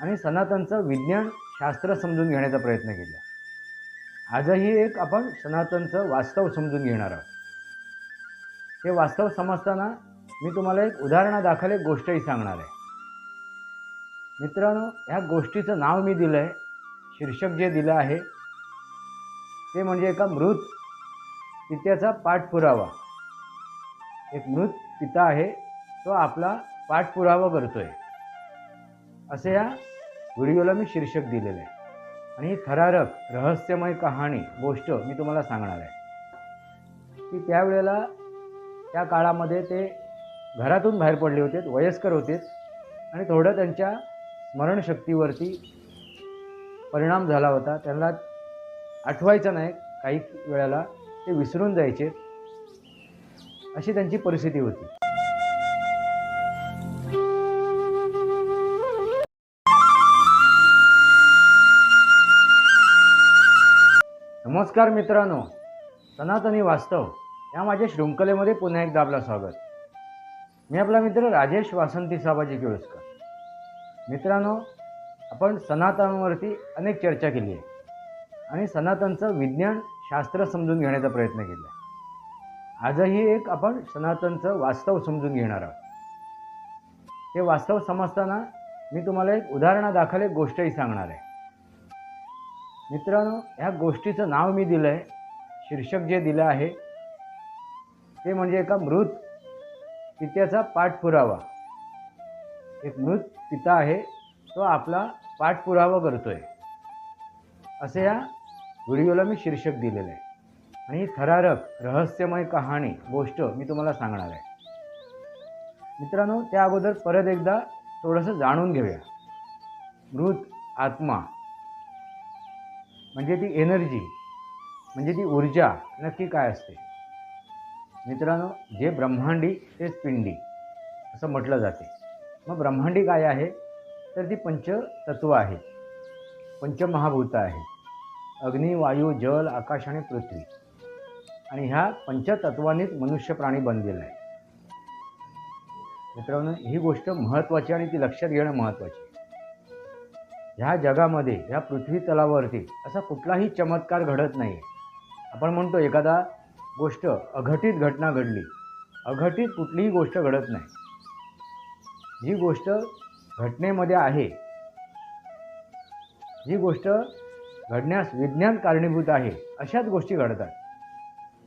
आणि सनातनचं विज्ञान शास्त्र समजून घेण्याचा प्रयत्न केला. आजही एक आपण सनातनचं वास्तव समजून घेणार आहोत. हे वास्तव समजताना मी तुम्हाला एक उदाहरणादाखल एक गोष्टही सांगणार आहे. मित्रांनो ह्या गोष्टीचं नाव मी दिलं आहे. शीर्षक जे दिलं आहे ते म्हणजे एका मृत पित्याचा पाठपुरावा. एक मृत पिता आहे तो आपला पाठपुरावा करतो आहे असे या व्हिडिओला मी शीर्षक दिलेलं आहे. आणि ही थरारक रहस्यमय कहाणी गोष्ट मी तुम्हाला सांगणार आहे. की त्यावेळेला त्या काळामध्ये ते घरातून बाहेर पडले होते वयस्कर होते आणि थोडं त्यांच्या स्मरणशक्तीवरती परिणाम झाला होता. त्यांना आठवायचं नाही काही वेळेला ते विसरून जायचे. अशी त्यांची परिस्थिती होती. नमस्कार मित्रांनो. सनातनी वास्तव या माझ्या शृंखलेमध्ये पुन्हा एकदा आपलं स्वागत. मी आपला मित्र राजेश वासंती साबाजी केळुसकर. मित्रांनो आपण सनातनवरती अनेक चर्चा केली आहे. आणि सनातनचं विज्ञान शास्त्र समजून घेण्याचा प्रयत्न केला आहे. आजही एक आपण सनातनचं वास्तव समजून घेणार आहोत. ते वास्तव समजताना मी तुम्हाला एक उदाहरणादाखल एक गोष्टही सांगणार आहे. मित्रांनो ह्या गोष्टीचं नाव मी दिलं आहे शीर्षक जे दिलं आहे ते म्हणजे एका मृत पित्याचा पाठपुरावा. एक मृत पिता आहे तो आपला पाठपुरावा करतो आहे असे या व्हिडिओला मी शीर्षक दिलेलं आहे. आणि ही थरारक रहस्यमय कहाणी गोष्ट मी तुम्हाला सांगणार आहे. मित्रांनो त्या अगोदर परत एकदा थोडंसं जाणून घेऊया. मृत आत्मा म्हणजे ती एनर्जी म्हणजे ती ऊर्जा नक्की काय असते? मित्रांनो जे ब्रह्मांडी तेच पिंडी असं म्हटलं जाते. मग ब्रह्मांडी काय आहे? तर ती पंचतत्व आहे. पंचमहाभूत आहे. अग्नी वायू जल आकाश आणि पृथ्वी. आणि ह्या पंचतत्वांनीच मनुष्य प्राणी बनलेला आहे. मित्रांनो ही गोष्ट महत्त्वाची आणि ती लक्षात घेणं महत्त्वाची ह्या जगामध्ये ह्या पृथ्वी तलावरती असा कुठलाही चमत्कार घडत नाही आपण म्हणतो एखादा गोष्ट अघटित घटना घडली. अघटित कुठलीही गोष्ट घडत नाही. जी गोष्ट घटनेमध्ये आहे जी गोष्ट घडण्यास विज्ञान कारणीभूत आहे अशाच गोष्टी घडतात.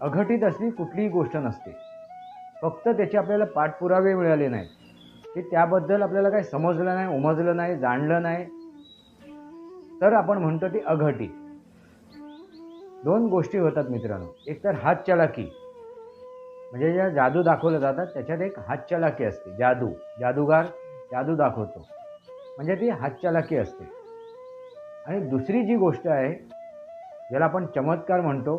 अघटित असली कुठलीही गोष्ट नसते. फक्त त्याचे आपल्याला पाठपुरावे मिळाले नाहीत. की त्याबद्दल आपल्याला काही समजलं नाही उमजलं नाही जाणलं नाही. तर आपण म्हणतो ती अघटित दोन गोष्टी होतात मित्रांनो. एक तर हातचलाकी म्हणजे ज्या जादू दाखवल्या जातात त्याच्यात एक हातचलाकी असते. जादू. जादूगार जादू दाखवतो. म्हणजे ती हातचलाकी असते. आणि दुसरी जी गोष्ट आहे ज्याला आपण चमत्कार म्हणतो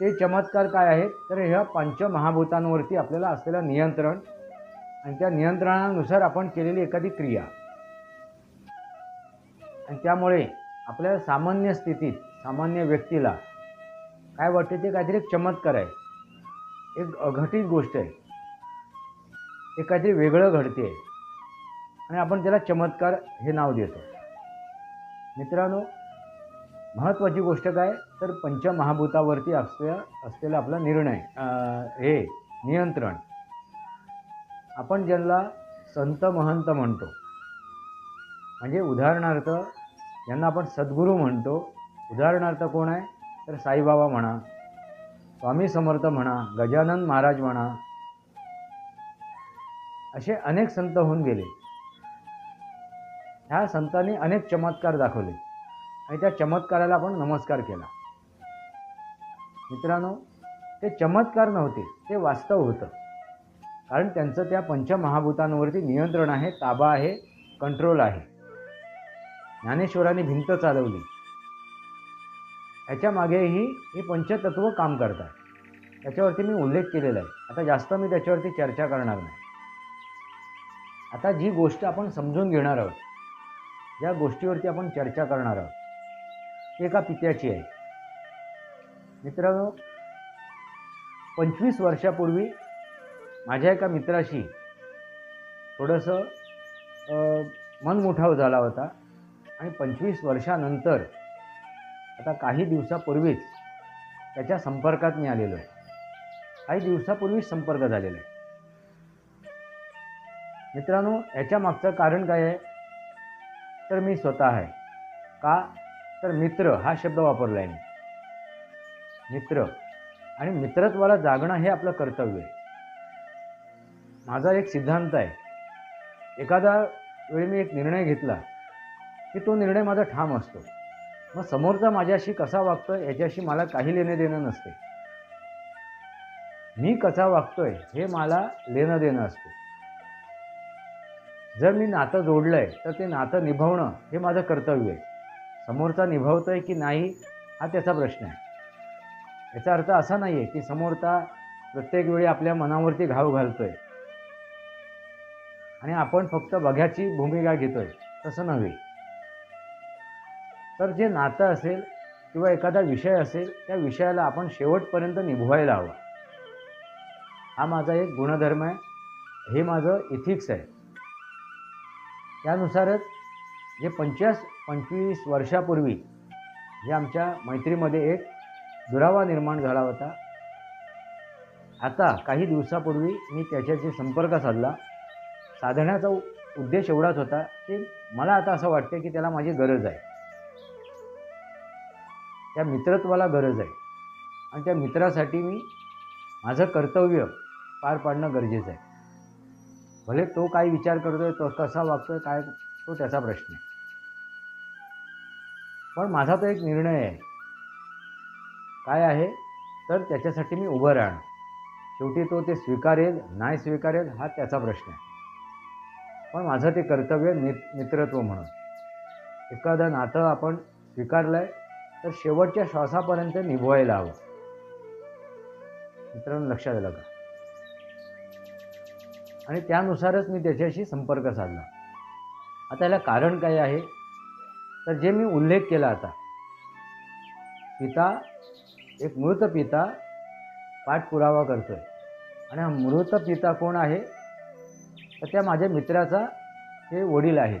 ते चमत्कार काय आहेत? तर ह्या पंचमहाभूतांवरती आपल्याला असलेलं नियंत्रण आणि त्या नियंत्रणानुसार आपण केलेली एखादी क्रिया. आणि त्यामुळे आपल्या सामान्य स्थितीत सामान्य व्यक्तीला काय वाटते ते काहीतरी एक चमत्कार आहे. एक अघटित गोष्ट आहे. एक काहीतरी वेगळं घडते. आणि आपण त्याला चमत्कार हे नाव देतो. मित्रांनो महत्त्वाची गोष्ट काय? तर पंचमहाभूतावरती असल्या असलेला आपला निर्णय हे नियंत्रण. आपण ज्यांना संत महंत म्हणतो. म्हणजे उदाहरणार्थ यांना आपण सद्गुरू म्हणतो उदाहरणार्थ कोण आहे? तर साईबाबा म्हणा स्वामी समर्थ म्हणा गजानन महाराज म्हणा असे अनेक संत होऊन गेले. ह्या संतांनी अनेक चमत्कार दाखवले आणि त्या चमत्काराला आपण नमस्कार केला. मित्रांनो ते चमत्कार नव्हते ते वास्तव होतं. कारण त्यांचं त्या पंचमहाभूतांवरती नियंत्रण आहे ताबा आहे कंट्रोल आहे. ज्ञानेश्वरांनी भिंत चालवली. याच्या मागेही हे पंचतत्व काम करतात. त्याच्यावरती मी उल्लेख केलेला आहे. आता जास्त मी त्याच्यावरती चर्चा करणार नाही. आता जी गोष्ट आपण समजून घेणार आहोत ज्या गोष्टीवरती आपण चर्चा करणार आहोत ती एका पित्याची आहे. मित्रांनो पंचवीस वर्षापूर्वी माझ्या एका मित्राशी थोडंसं मनमुठाव झाला होता. आणि पंचवीस वर्षानंतर आता काही दिवसापूर्वीच त्याच्या संपर्कात मी आलेलो आहे. काही दिवसापूर्वीच संपर्क झालेला आहे. मित्रांनो याच्या मागचं कारण काय आहे? तर मी स्वतः आहे. का? तर मित्र हा शब्द वापरला आहे मी. मित्र. आणि मित्रत्वाला जागणं हे आपलं कर्तव्य आहे. माझा एक सिद्धांत आहे. एखादा वेळी मी एक निर्णय घेतला. की तो निर्णय माझा ठाम असतो. मग समोरचा माझ्याशी कसा वागतोय याच्याशी मला काही लेणं देणं नसते. मी कसा वागतोय हे मला लेणं देणं असते. जर मी नातं जोडलं आहे तर ते नातं निभावणं हे माझं कर्तव्य आहे. समोरचा निभावतोय की नाही हा त्याचा प्रश्न आहे. याचा अर्थ असा नाही आहे की समोरचा प्रत्येक वेळी आपल्या मनावरती घाव घालतोय. आणि आपण फक्त बघ्याची भूमिका घेतोय तसं नव्हे. तर जे नातं असेल किंवा एखादा विषय असेल त्या विषयाला आपण शेवटपर्यंत निभवायला हवा. हा माझा एक गुणधर्म आहे. हे माझं इथिक्स आहे. त्यानुसारच जे पंचवीस पंचवीस वर्षापूर्वी जे आमच्या मैत्रीमध्ये एक दुरावा निर्माण झाला होता आता काही दिवसापूर्वी मी त्याच्याशी संपर्क साधला. साधण्याचा उद्देश एवढाच होता की मला आता असं वाटतं की त्याला माझी गरज आहे. त्या मित्रत्वाला गरज आहे. आणि त्या मित्रासाठी मी माझं कर्तव्य पार पाडणं गरजेचं आहे. भले तो काय विचार करतोय तो कसा वागतोय काय तो त्याचा प्रश्न आहे. पण माझा तो एक निर्णय आहे. काय आहे? तर त्याच्यासाठी मी उभं राहणं. शेवटी तो ते स्वीकारेल नाही स्वीकारेल हा त्याचा प्रश्न आहे. पण माझं ते कर्तव्य मित मित्रत्व म्हणून. एखादं नातं आपण स्वीकारलं आहे तर शेवटच्या श्वासापर्यंत निभवायला हवं. मित्रांनो लक्षात आलं का आणि त्यानुसारच मी त्याच्याशी संपर्क साधला. आता याला कारण काय आहे? तर जे मी उल्लेख केला आता पिता एक मृत पिता पाठपुरावा करतोय. आणि हा मृत पिता कोण आहे? तर त्या माझ्या मित्राचा ते वडील आहेत.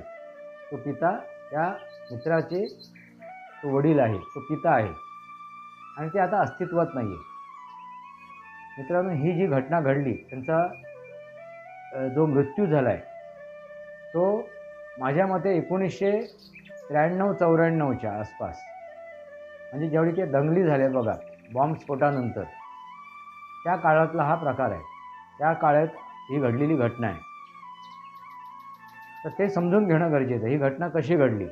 तो पिता त्या मित्राचे तो वडील आहे तो पिता आहे. आणि ते आता अस्तित्वात नाही आहे मित्रांनो ही जी घटना घडली त्यांचा जो मृत्यू झाला आहे तो माझ्या मते एकोणीसशे त्र्याण्णव चौऱ्याण्णवच्या आसपास म्हणजे ज्यावेळी ते दंगली झाल्या बघा बॉम्बस्फोटानंतर त्या काळातला हा प्रकार आहे. त्या काळात ही घडलेली घटना आहे. तर ते समजून घेणं गरजेचं ही घटना कशी घडली?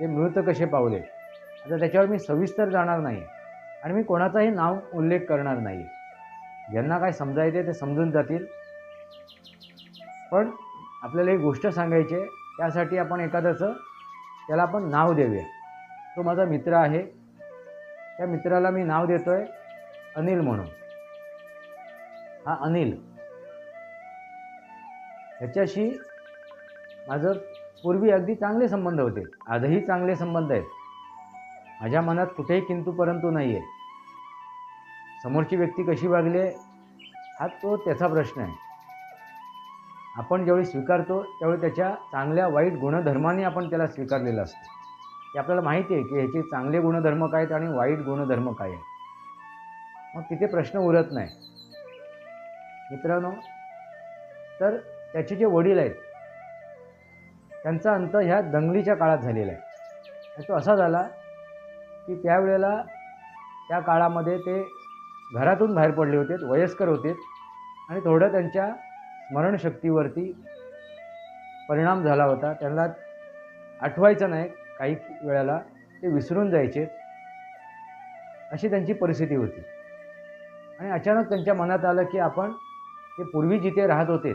ते मृत कसे पावले? आता त्याच्यावर मी सविस्तर जाणार नाही आणि मी कोणाचाही नाव उल्लेख करणार नाही ज्यांना काय समजायचे ते समजून जातील. पण आपल्याला एक गोष्ट सांगायची आहे त्यासाठी आपण एखाद्याचं त्याला आपण नाव देऊया. तो माझा मित्र आहे. त्या मित्राला मी नाव देतो आहे अनिल म्हणून. हा अनिल. ह्याच्याशी माझं पूर्वी अगदी चांगले संबंध होते. आजही चांगले संबंध आहेत. माझ्या मनात कुठेही किंतु परंतु नाही आहे समोरची व्यक्ती कशी वागली आहे हा तो त्याचा प्रश्न आहे. आपण ज्यावेळी स्वीकारतो त्यावेळी त्याच्या चांगल्या वाईट गुणधर्माने आपण त्याला स्वीकारलेलं असतं. ते आपल्याला माहिती आहे की ह्याचे चांगले गुणधर्म काय आहेत आणि वाईट गुणधर्म काय आहेत. मग तिथे प्रश्न उरत नाही. मित्रांनो तर त्याचे जे वडील आहेत त्यांचा अंत ह्या दंगलीच्या काळात झालेला आहे. तो असा झाला की त्यावेळेला त्या काळामध्ये ते घरातून बाहेर पडले होते वयस्कर होते आणि थोडं त्यांच्या स्मरणशक्तीवरती परिणाम झाला होता. त्यांना आठवायचं नाही काही वेळेला ते विसरून जायचे अशी त्यांची परिस्थिती होती. आणि अचानक त्यांच्या मनात आलं की आपण ते पूर्वी जिथे राहत होते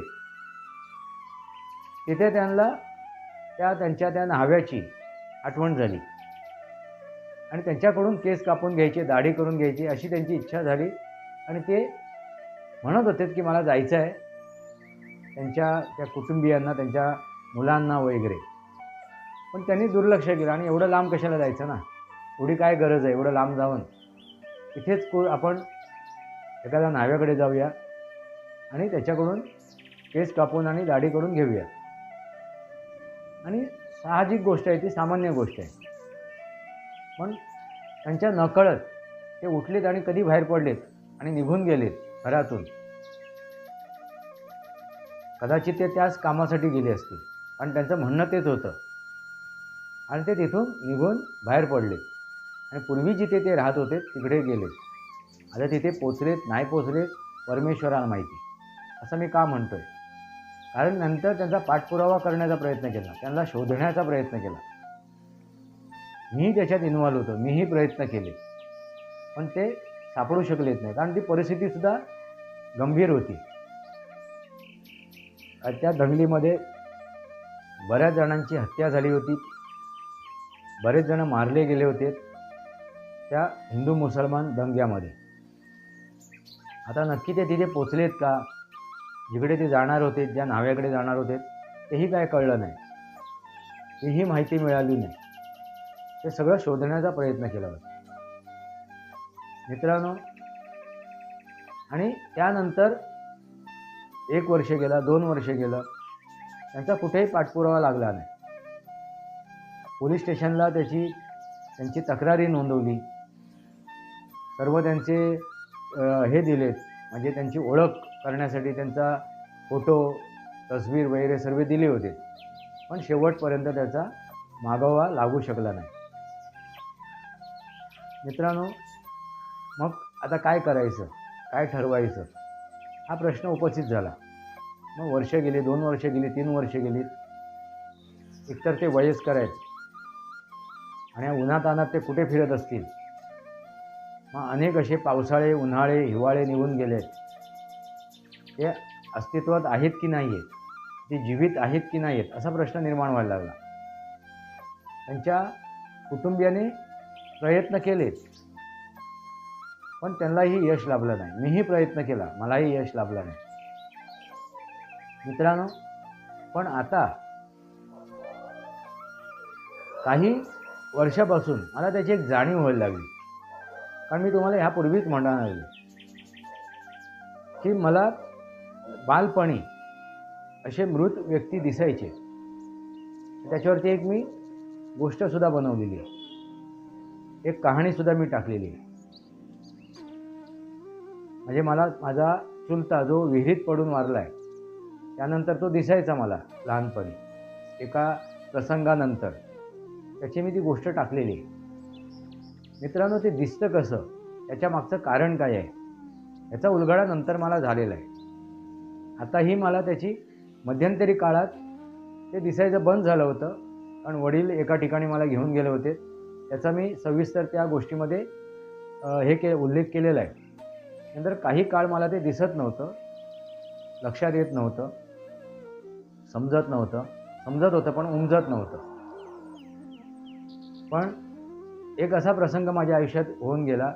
तिथे त्यांना त्या त्यांच्या त्या न्हाव्याची आठवण झाली. आणि त्यांच्याकडून केस कापून घ्यायचे दाढी करून घ्यायची अशी त्यांची इच्छा झाली. आणि ते म्हणत होते की मला जायचं आहे त्यांच्या त्या कुटुंबियांना त्यांच्या मुलांना वगैरे. पण त्यांनी दुर्लक्ष केलं आणि एवढं लांब कशाला जायचं ना? एवढी काय गरज आहे? एवढं लांब जाऊन. इथेच को आपण एखाद्या न्हाव्याकडे जाऊया आणि त्याच्याकडून केस कापून आणि दाढी करून घेऊया. आणि साहजिक गोष्ट आहे ती सामान्य गोष्ट आहे. पण त्यांच्या नकळत ते उठलेत आणि कधी बाहेर पडलेत आणि निघून गेलेत घरातून. कदाचित ते त्याच कामासाठी गेले असतील कारण त्यांचं म्हणणं तेच होतं. आणि ते तिथून निघून बाहेर पडले आणि पूर्वी जिथे ते राहत होते तिकडे गेले आता तिथे पोचलेत नाही पोचलेत परमेश्वराला माहिती. असं मी का म्हणतोय? कारण नंतर त्यांचा पाठपुरावा करण्याचा प्रयत्न केला त्यांना शोधण्याचा प्रयत्न केला. मीही त्याच्यात इन्व्हॉल्व होतो. मीही प्रयत्न केले. पण ते सापडू शकलेच नाही कारण ती परिस्थितीसुद्धा गंभीर होती. त्या दंगलीमध्ये बऱ्याच जणांची हत्या झाली होती. बरेच जण मारले गेले होते त्या हिंदू मुसलमान दंग्यामध्ये. आता नक्की ते तिथे पोचलेत का? जिकडे ते जाणार होते ज्या नाव्याकडे जाणार होते तेही काय कळलं नाही. तेही माहिती मिळाली नाही. ते सगळं शोधण्याचा प्रयत्न केला होता. मित्रांनो आणि त्यानंतर एक वर्ष गेलं दोन वर्ष गेलं त्यांचा कुठेही पाठपुरावा लागला नाही. पोलीस स्टेशनला त्याची त्यांची तक्रारी नोंदवली. सर्व त्यांचे हे दिलेत म्हणजे त्यांची ओळख करण्यासाठी त्यांचा फोटो तस्वीर वगैरे सर्व दिले होते. पण शेवटपर्यंत त्याचा मागोवा लागू शकला नाही. मित्रांनो मग आता काय करायचं? काय ठरवायचं? हा प्रश्न उपस्थित झाला. मग वर्ष गेली दोन वर्ष गेली तीन वर्ष गेली. एकतर ते वयस्कर आहेत. आणि उन्हातानात ते कुठे फिरत असतील? मग अनेक असे पावसाळे उन्हाळे हिवाळे निघून गेले ते अस्तित्वात आहेत की नाही आहेत ते जीवित आहेत की नाही आहेत असा प्रश्न निर्माण व्हायला लागला. त्यांच्या कुटुंबियाने प्रयत्न केलेत पण त्यांनाही यश लाभलं नाही. मीही प्रयत्न केला. मलाही यश लाभलं नाही. मित्रांनो पण आता काही वर्षापासून मला त्याची एक जाणीव व्हायला लागली. कारण मी तुम्हाला ह्यापूर्वीच म्हणणार की मला बालपणी असे मृत व्यक्ती दिसायचे. त्याच्यावरती एक मी गोष्टसुद्धा बनवलेली आहे. एक कहाणीसुद्धा मी टाकलेली आहे. म्हणजे मला माझा चुलता जो विहिरीत पडून वारला आहे त्यानंतर तो दिसायचा मला लहानपणी एका प्रसंगानंतर. त्याची मी ती गोष्ट टाकलेली आहे. मित्रांनो ते दिसतं कसं? त्याच्या मागचं कारण काय आहे? याचा उलगडा नंतर मला झालेला आहे. आताही मला त्याची मध्यंतरी काळात ते दिसायचं बंद झालं होतं कारण वडील एका ठिकाणी मला घेऊन गेले होते. याचा मी सविस्तर त्या गोष्टीमध्ये हे के उल्लेख केलेला आहे. नंतर काही काळ मला ते दिसत नव्हतं लक्षात येत नव्हतं समजत नव्हतं. समजत होतं पण उमजत नव्हतं. पण एक असा प्रसंग माझ्या आयुष्यात होऊन गेला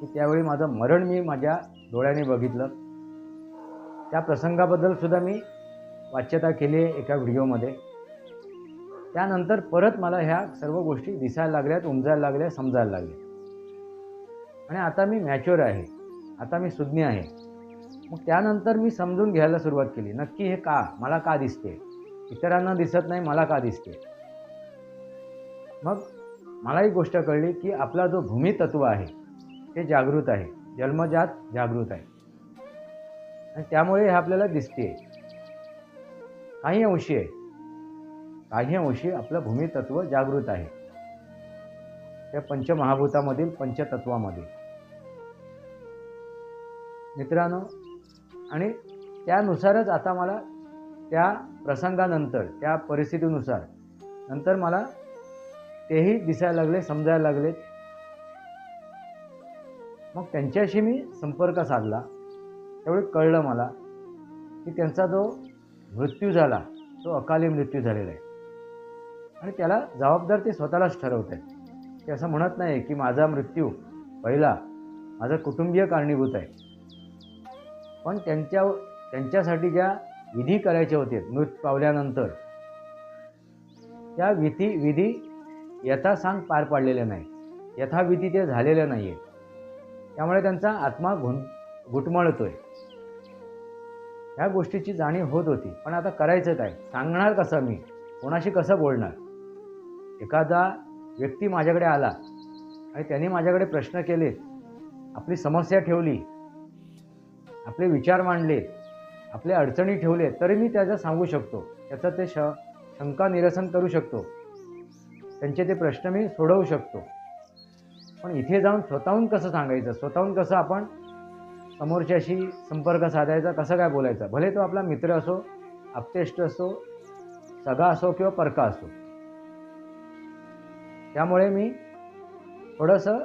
की त्यावेळी माझं मरण मी माझ्या डोळ्याने बघितलं. त्या प्रसंगाबद्दल सुद्धा मी वाच्यता केली आहे एका व्हिडिओमध्ये. त्यानंतर परत मला ह्या सर्व गोष्टी दिसायला लागल्यात उमजायला लागल्या समजायला लागल्या. आणि आता मी मॅच्युअर आहे. आता मी सुज्ञ आहे. मग त्यानंतर मी समजून घ्यायला सुरुवात केली. नक्की हे का? मला का दिसते? इतरांना दिसत नाही मला का दिसते? मग मला एक गोष्ट कळली की आपला जो भूमितत्व आहे ते जागृत आहे. जन्मजात जागृत आहे. आणि त्यामुळे हे आपल्याला दिसते काही अंशी आहे. काही आपलं भूमितत्व जागृत आहे. त्या पंचमहाभूतामधील पंचतत्वामध्ये. मित्रांनो आणि त्यानुसारच आता मला त्या प्रसंगानंतर त्या परिस्थितीनुसार नंतर मला तेही दिसायला लागले समजायला लागले. मग त्यांच्याशी मी संपर्क साधला. त्यावेळी कळलं मला की त्यांचा जो मृत्यू झाला तो अकाली मृत्यू झालेला आहे. आणि त्याला जबाबदार ते स्वतःलाच ठरवत आहेत. ते असं म्हणत नाही की माझा मृत्यू पहिला माझं कुटुंबीय कारणीभूत आहे. पण त्यांच्या त्यांच्यासाठी ज्या विधी करायच्या होते मृत पावल्यानंतर त्या विधी विधी यथासांग पार पाडलेल्या नाही यथाविधी ते झालेल्या नाही आहेत त्यामुळे त्यांचा आत्मा घुण घुटमळतोय. ह्या गोष्टीची जाणीव होत होती. पण आता करायचं काय? सांगणार कसं मी? कोणाशी कसं बोलणार? एखादा व्यक्ती माझ्याकडे आला आणि त्याने माझ्याकडे प्रश्न केले आपली समस्या ठेवली आपले विचार मांडले आपल्या अडचणी ठेवले तरी मी त्याचं सांगू शकतो. त्याचं ते श शंका निरसन करू शकतो. त्यांचे ते प्रश्न मी सोडवू शकतो. पण इथे जाऊन स्वतःहून कसं सांगायचं? स्वतःहून कसं आपण समोरच्याशी संपर्क साधायचा? कसं काय बोलायचं? भले तो आपला मित्र असो आप्तेष्ट असो सगा असो किंवा परका असो. त्यामुळे मी थोडंसं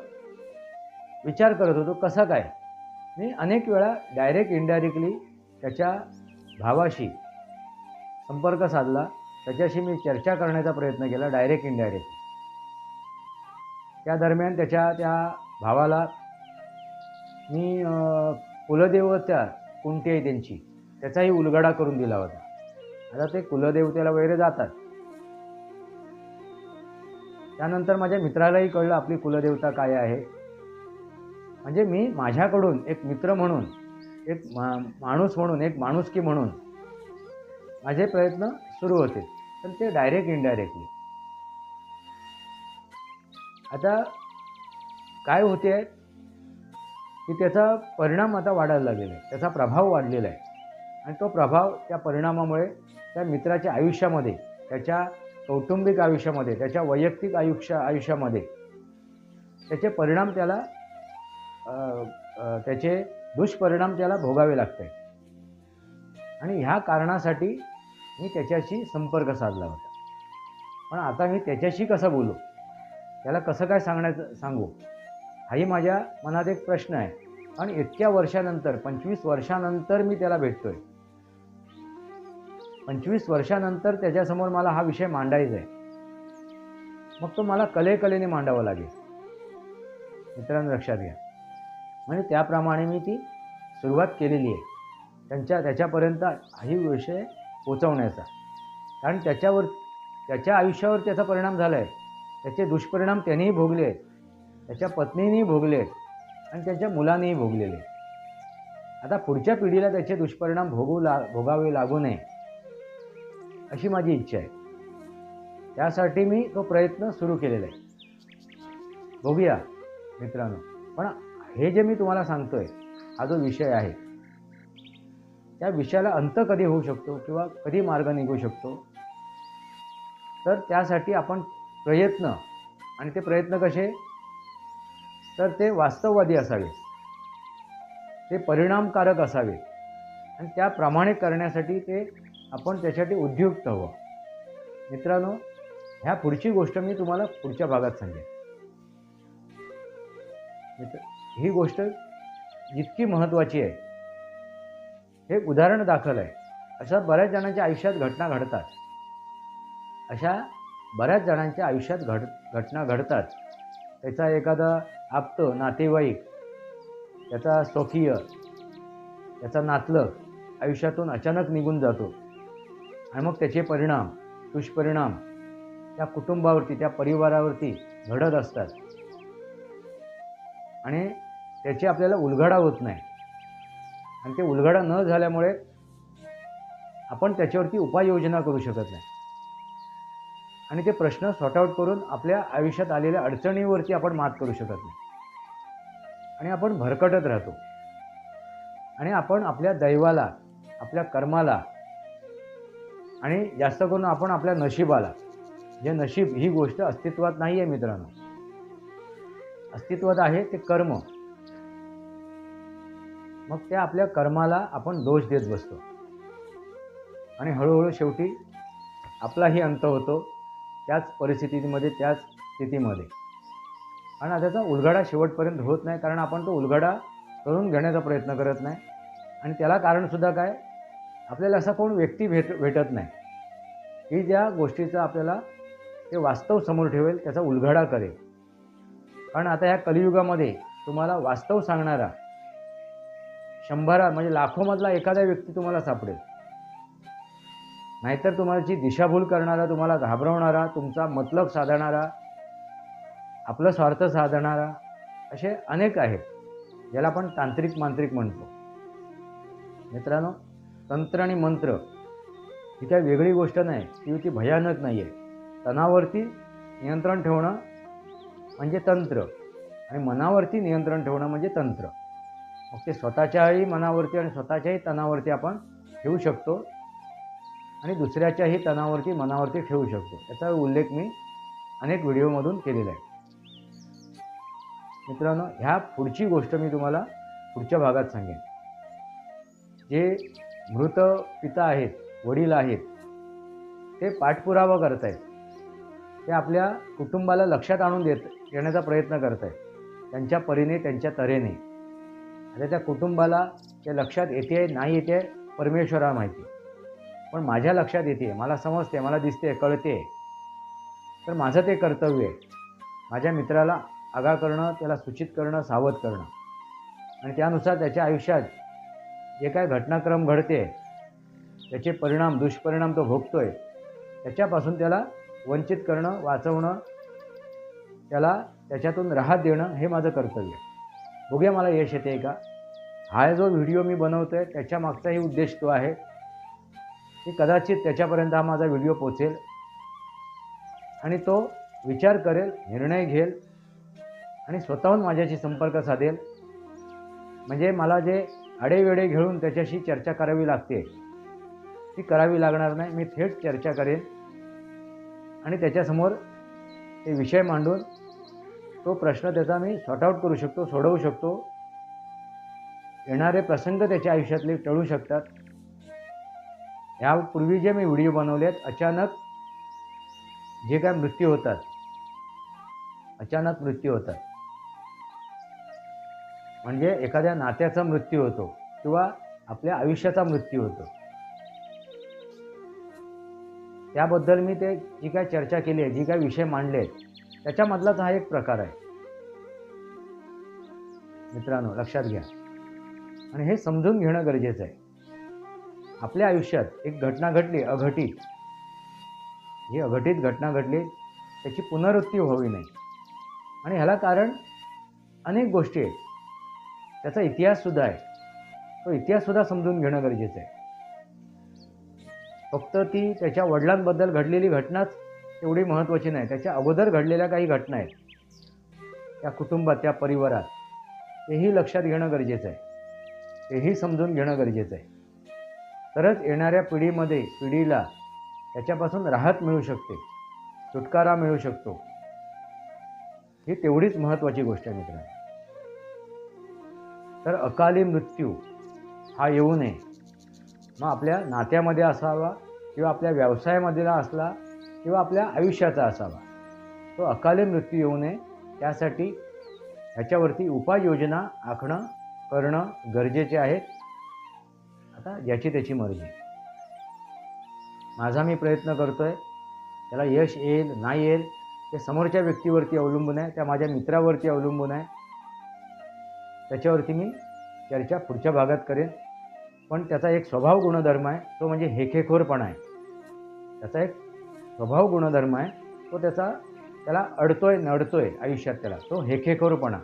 विचार करत होतो कसं काय? मी अनेक वेळा डायरेक्ट इनडायरेक्टली त्याच्या भावाशी संपर्क साधला त्याच्याशी मी चर्चा करण्याचा प्रयत्न केला डायरेक्ट इनडायरेक्ट त्या दरम्यान त्याच्या त्या भावाला मी अं, कुलदेवता कोणती आहे त्यांची त्याचाही उलगडा करून दिला होता. आता ते कुलदेवतेला वगैरे जातात. त्यानंतर माझ्या मित्रालाही कळलं आपली कुलदेवता काय आहे. म्हणजे मी माझ्याकडून एक मित्र म्हणून एक मा माणूस म्हणून एक माणुसकी म्हणून माझे प्रयत्न सुरू होते. पण ते डायरेक्ट इनडायरेक्टली आता काय होते की त्याचा परिणाम आता वाढायला लागलेला आहे. त्याचा प्रभाव वाढलेला आहे. आणि तो प्रभाव त्या परिणामामुळे त्या मित्राच्या आयुष्यामध्ये त्याच्या कौटुंबिक आयुष्यामध्ये त्याच्या वैयक्तिक आयुष्य आयुष्यामध्ये त्याचे परिणाम त्याला त्याचे दुष्परिणाम त्याला भोगावे लागत. आहेत आणि ह्या कारणासाठी मी त्याच्याशी संपर्क साधला होता. पण आता मी त्याच्याशी कसं बोलू? त्याला कसं काय सांगण्याचं सांगू? हाही माझ्या मनात एक प्रश्न आहे. आणि इतक्या वर्षानंतर पंचवीस वर्षानंतर मी त्याला भेटतोय. पंचवीस वर्षानंतर त्याच्यासमोर मला हा विषय मांडायचा आहे मग तो मला कले कलेने मांडावा लागेल. मित्रांनो लक्षात घ्या. म्हणजे त्याप्रमाणे मी ती सुरुवात केलेली आहे. त्यांच्या त्याच्यापर्यंत हाही विषय पोचवण्याचा. कारण त्याच्यावर त्याच्या आयुष्यावर त्याचा परिणाम झाला आहे त्याचे दुष्परिणाम त्यांनीही भोगले आहेत. त्याच्या पत्नीनेही भोगले आहेत. आणि त्याच्या मुलांनीही भोगलेले आहेत. आता पुढच्या पिढीला त्याचे दुष्परिणाम भोगू ला भोगावे लागू नये. अशी माझी इच्छा आहे. त्यासाठी मी तो प्रयत्न सुरू केलेला आहे. बघूया मित्रांनो. पण हे जे मी तुम्हाला सांगतोय हा जो विषय आहे त्या विषयाला अंत कधी होऊ शकतो किंवा कधी मार्ग निघू शकतो? तर त्यासाठी आपण प्रयत्न आणि ते प्रयत्न कसे? तर ते वास्तववादी असावे. ते परिणामकारक असावे. आणि त्याप्रमाणे करण्यासाठी ते आपण त्यासाठी उद्युक्त हवं. मित्रांनो ह्या पुढची गोष्ट मी तुम्हाला पुढच्या भागात सांगेन. मित्र ही गोष्ट जितकी महत्त्वाची आहे. हे उदाहरण दाखल आहे अशा बऱ्याच जणांच्या आयुष्यात घटना घडतात. अशा बऱ्याच जणांच्या आयुष्यात घड घटना घडतात. त्याचा एखादा आप्त नातेवाईक त्याचा स्वकीय त्याचा नातलग आयुष्यातून अचानक निघून जातो. आणि मग त्याचे परिणाम दुष्परिणाम त्या कुटुंबावरती त्या परिवारावरती घडत असतात. आणि त्याची आपल्याला उलगडा होत नाही. आणि ते उलगडा न झाल्यामुळे आपण त्याच्यावरती उपाययोजना करू शकत नाही. आणि ते प्रश्न सॉर्ट आऊट करून आपल्या आयुष्यात आलेल्या अडचणीवरती आपण मात करू शकत नाही. आणि आपण भरकटत राहतो. आणि आपण आपल्या दैवाला आपल्या कर्माला आणि जास्त करून आपण आपल्या नशिबाला. जे नशीब ही गोष्ट अस्तित्वात नाही आहे मित्रांनो. अस्तित्वात आहे ते कर्म. मग त्या आपल्या कर्माला आपण दोष देत बसतो. आणि हळूहळू शेवटी आपलाही अंत होतो त्याच परिस्थितीमध्ये त्याच स्थितीमध्ये. आणि त्याचा उलगडा शेवटपर्यंत होत नाही कारण आपण तो उलगडा करून घेण्याचा प्रयत्न करत नाही. आणि त्याला कारणसुद्धा काय? आपल्याला असा कोण व्यक्ती भेट भेटत नाही. की ज्या गोष्टीचा आपल्याला ते वास्तव समोर ठेवेल त्याचा उलगडा करेल. कारण आता ह्या कलियुगामध्ये तुम्हाला वास्तव सांगणारा शंभरा म्हणजे लाखोमधला एखादा व्यक्ती तुम्हाला सापडेल. नाहीतर तुम्हाची दिशाभूल करणारा तुम्हाला घाबरवणारा तुमचा मतलब साधणारा आपलं स्वार्थ साधणारा असे अनेक आहेत ज्याला आपण तांत्रिक मांत्रिक म्हणतो. मित्रांनो तंत्र आणि मंत्र ही काही वेगळी गोष्ट नाही. ती ती भयानक नाही आहे तणावरती नियंत्रण ठेवणं म्हणजे तंत्र आणि मनावरती नियंत्रण ठेवणं म्हणजे तंत्र. मग ते स्वतःच्याही मनावरती आणि स्वतःच्याही तणावरती आपण ठेवू शकतो आणि दुसऱ्याच्याही तणावरती मनावरती ठेवू शकतो. याचा उल्लेख मी अनेक व्हिडिओमधून केलेला आहे. मित्रांनो ह्या पुढची गोष्ट मी तुम्हाला पुढच्या भागात सांगेन. जे मृत पिता आहेत वडील आहेत ते पाठपुरावा करत आहेत. ते आपल्या कुटुंबाला लक्षात आणून देत येण्याचा प्रयत्न करत आहेत. त्यांच्या परीने त्यांच्या तऱ्हेने. आता त्या कुटुंबाला ते लक्षात येते नाही येते परमेश्वरा माहिती पण माझ्या लक्षात येते मला समजते मला दिसते कळते. तर माझं ते कर्तव्य आहे. माझ्या मित्राला आगाळ करणं त्याला सूचित करणं सावध करणं. आणि त्यानुसार त्याच्या आयुष्यात जे काय घटनाक्रम घडते त्याचे परिणाम दुष्परिणाम तो भोगतो आहे त्याच्यापासून त्याला वंचित करणं वाचवणं त्याला त्याच्यातून राहत देणं हे माझं कर्तव्य बघूया मला यश येते का? हा जो व्हिडिओ मी बनवतो आहे त्याच्या मागचाही उद्देश तो आहे की कदाचित त्याच्यापर्यंत हा माझा व्हिडिओ पोचेल आणि तो विचार करेल निर्णय घेईल आणि स्वतःहून माझ्याशी संपर्क साधेल. म्हणजे मला जे आडेवेडे घेऊन त्याच्याशी चर्चा करावी लागते. ती करावी लागणार नाही मी थेट चर्चा करेन. आणि त्याच्यासमोर ते विषय मांडून तो प्रश्न त्याचा मी सॉर्ट आऊट करू शकतो सोडवू शकतो. येणारे प्रसंग त्याच्या आयुष्यातले टळू शकतात. यापूर्वी जे मी व्हिडिओ बनवलेत अचानक जे काय मृत्यू होतात अचानक मृत्यू होतात. म्हणजे एखाद्या नात्याचा मृत्यू होतो किंवा आपल्या आयुष्याचा मृत्यू होतो. त्याबद्दल मी ते जी काय चर्चा केली आहे जी काय विषय मांडले आहेत त्याच्यामधलाच हा एक प्रकार आहे. मित्रांनो लक्षात घ्या. आणि हे समजून घेणं गरजेचं आहे. आपल्या आयुष्यात एक घटना घडली अघटित. ही अघटित घटना घडली त्याची पुनरुत्ती व्हावी नाही. आणि ह्याला कारण अनेक गोष्टी आहेत. त्याचा इतिहाससुद्धा आहे. तो इतिहाससुद्धा समजून घेणं गरजेचं आहे. फक्त ती त्याच्या वडिलांबद्दल घडलेली घटनाच एवढी महत्त्वाची नाही. त्याच्या अगोदर घडलेल्या काही घटना आहेत. त्या कुटुंबात त्या परिवारात. तेही लक्षात घेणं गरजेचं आहे. तेही समजून घेणं गरजेचं आहे. तरच येणाऱ्या पिढीमध्ये पिढीला त्याच्यापासून राहत मिळू शकते. सुटकारा मिळू शकतो. ही तेवढीच महत्त्वाची गोष्ट आहे मित्रांनो. तर अकाली मृत्यू हा येऊ नये. मग आपल्या नात्यामध्ये असावा किंवा आपल्या व्यवसायामध्ये असला किंवा आपल्या आयुष्याचा असावा. तो अकाली मृत्यू येऊ नये. त्यासाठी ह्याच्यावरती उपाययोजना आखणं करणं गरजेचे आहे आता ज्याची त्याची मर्जी. माझा मी प्रयत्न करतो आहे त्याला यश येईल नाही येईल ते समोरच्या व्यक्तीवरती अवलंबून आहे. त्या माझ्या मित्रावरती अवलंबून आहे. त्याच्यावरती मी चर्चा पुढच्या भागात करेन. पण त्याचा एक स्वभाव गुणधर्म आहे तो म्हणजे हेकेखोरपणा आहे. त्याचा एक स्वभाव गुणधर्म आहे तो त्याचा त्याला अडतोय नडतोय आयुष्यात त्याला तो हेकेखोरपणा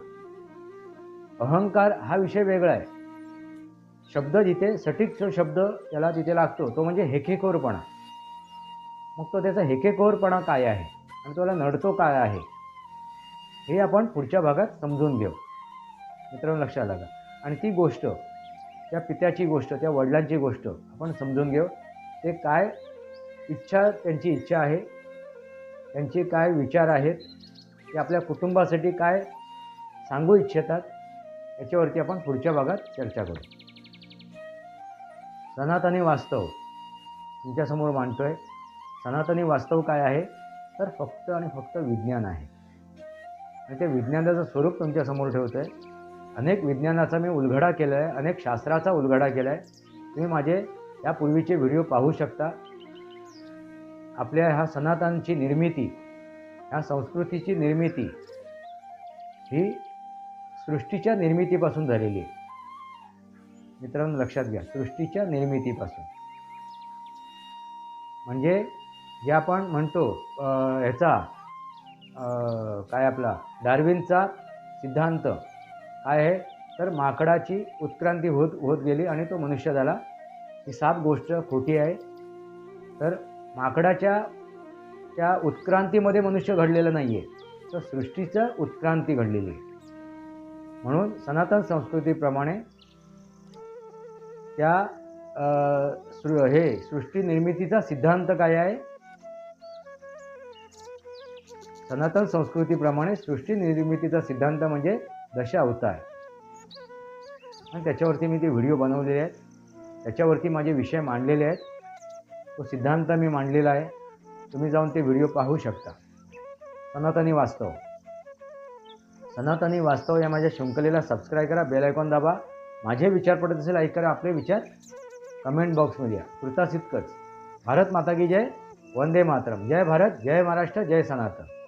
अहंकार हा विषय वेगळा आहे. शब्द जिथे सटीक जो शब्द त्याला तिथे लागतो तो म्हणजे हेकेखोरपणा मग तो त्याचा हेकेखोरपणा काय आहे? आणि त्याला नडतो काय आहे? हे आपण पुढच्या भागात समजून घेऊ. मित्रांनो लक्षात लागा आणि ती गोष्ट त्या पित्याची गोष्ट त्या वडिलांची गोष्ट आपण समजून घेऊ. ते काय इच्छा त्यांची इच्छा आहे त्यांचे काय विचार आहेत ते आपल्या कुटुंबासाठी काय सांगू इच्छितात याच्यावरती आपण पुढच्या भागात चर्चा करू. सनातनी वास्तव तुमच्यासमोर मांडतो आहे सनातनी वास्तव काय आहे? तर फक्त आणि फक्त विज्ञान आहे. आणि ते विज्ञानाचं स्वरूप तुमच्यासमोर ठेवतं आहे अनेक विज्ञानाचा मी उलगडा केला आहे अनेक शास्त्राचा उलगडा केला आहे तुम्ही माझे यापूर्वीचे व्हिडिओ पाहू शकता. आपल्या ह्या सनातनची निर्मिती ह्या संस्कृतीची निर्मिती ही सृष्टीच्या निर्मितीपासून झालेली आहे. मित्रांनो लक्षात घ्या सृष्टीच्या निर्मितीपासून. म्हणजे जे आपण म्हणतो ह्याचा काय आपला डार्विनचा सिद्धांत आहे? तर माकडाची उत्क्रांती होत होत गेली आणि तो मनुष्य झाला. ही सात गोष्ट खोटी आहे. तर माकडाच्या त्या उत्क्रांतीमध्ये मनुष्य घडलेलं नाही आहे तर सृष्टीचं उत्क्रांती घडलेली आहे. म्हणून सनातन संस्कृतीप्रमाणे त्या सृ हे सृष्टी निर्मितीचा सिद्धांत काय आहे? सनातन संस्कृतीप्रमाणे सृष्टी निर्मितीचा सिद्धांत म्हणजे दश अवतार. आणि त्याच्यावरती मी ते व्हिडिओ बनवलेले आहेत. त्याच्यावरती माझे विषय मांडलेले आहेत. तो सिद्धांत मी मांडलेला आहे. तुम्ही जाऊन ते व्हिडिओ पाहू शकता. सनातनी वास्तव. सनातनी वास्तव या माझ्या शृंखलेला सबस्क्राईब करा बेल आयकॉन दाबा. माझे विचार पडत असेल ऐक करा आपले विचार. कमेंट बॉक्समध्ये या. कृतास इतकंच भारत माता की जय. वंदे मातरम. जय भारत जय महाराष्ट्र जय सनातन.